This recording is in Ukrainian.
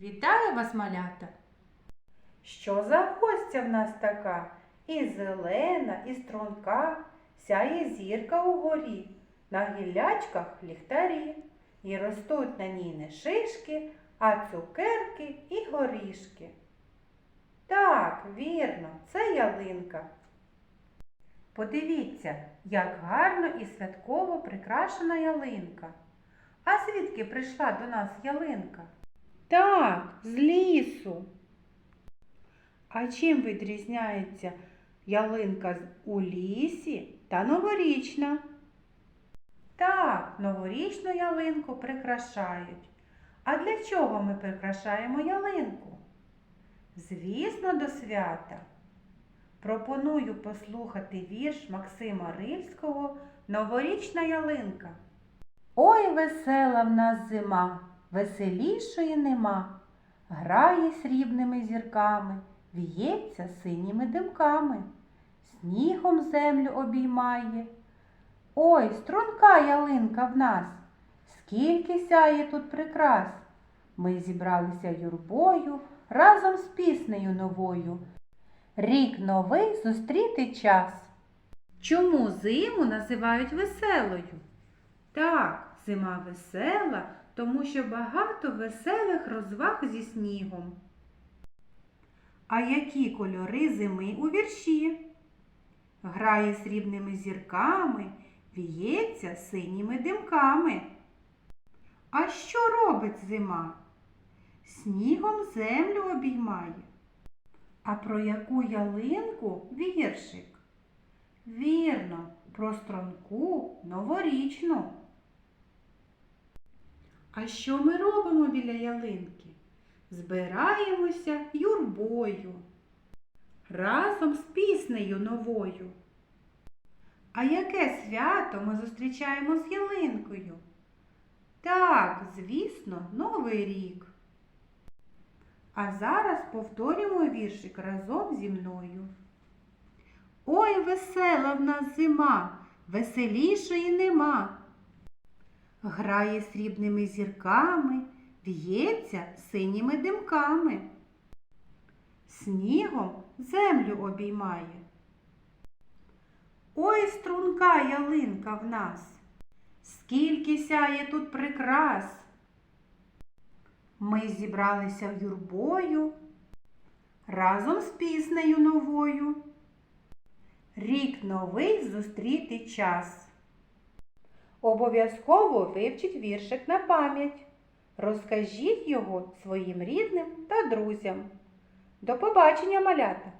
Вітаю вас, малята! Що за гостя в нас така? І зелена, і струнка, сяє зірка угорі, на гіллячках ліхтарі, і ростуть на ній не шишки, а цукерки і горішки. Так, вірно, це ялинка. Подивіться, як гарно і святково прикрашена ялинка. А звідки прийшла до нас ялинка? Так, з лісу. А чим відрізняється ялинка у лісі та новорічна? Так, новорічну ялинку прикрашають. А для чого ми прикрашаємо ялинку? Звісно, до свята. Пропоную послухати вірш Максима Рильського Новорічна ялинка. Ой, весела в нас зима, веселішої нема. Грає срібними зірками, в'ється синіми димками, снігом землю обіймає. Ой, струнка ялинка в нас, скільки сяє тут прикрас. Ми зібралися юрбою разом з піснею новою. Рік новий зустріти час. Чому зиму називають веселою? Так, зима весела, тому що багато веселих розваг зі снігом. А які кольори зими у вірші? Грає срібними зірками, віється синіми димками. А що робить зима? Снігом землю обіймає. А про яку ялинку віршик? Вірно, про струнку новорічну. А що ми робимо біля ялинки? Збираємося юрбою разом з піснею новою. А яке свято ми зустрічаємо з ялинкою? Так, звісно, Новий рік. А зараз повторюємо віршик разом зі мною. Ой, весела в нас зима, веселішої нема. Грає срібними зірками, в'ється синіми димками. Снігом землю обіймає. Ой, струнка ялинка в нас, скільки сяє тут прикрас. Ми зібралися юрбою разом з піснею новою. Рік новий зустріти час. Обов'язково вивчіть віршик на пам'ять. Розкажіть його своїм рідним та друзям. До побачення, малята!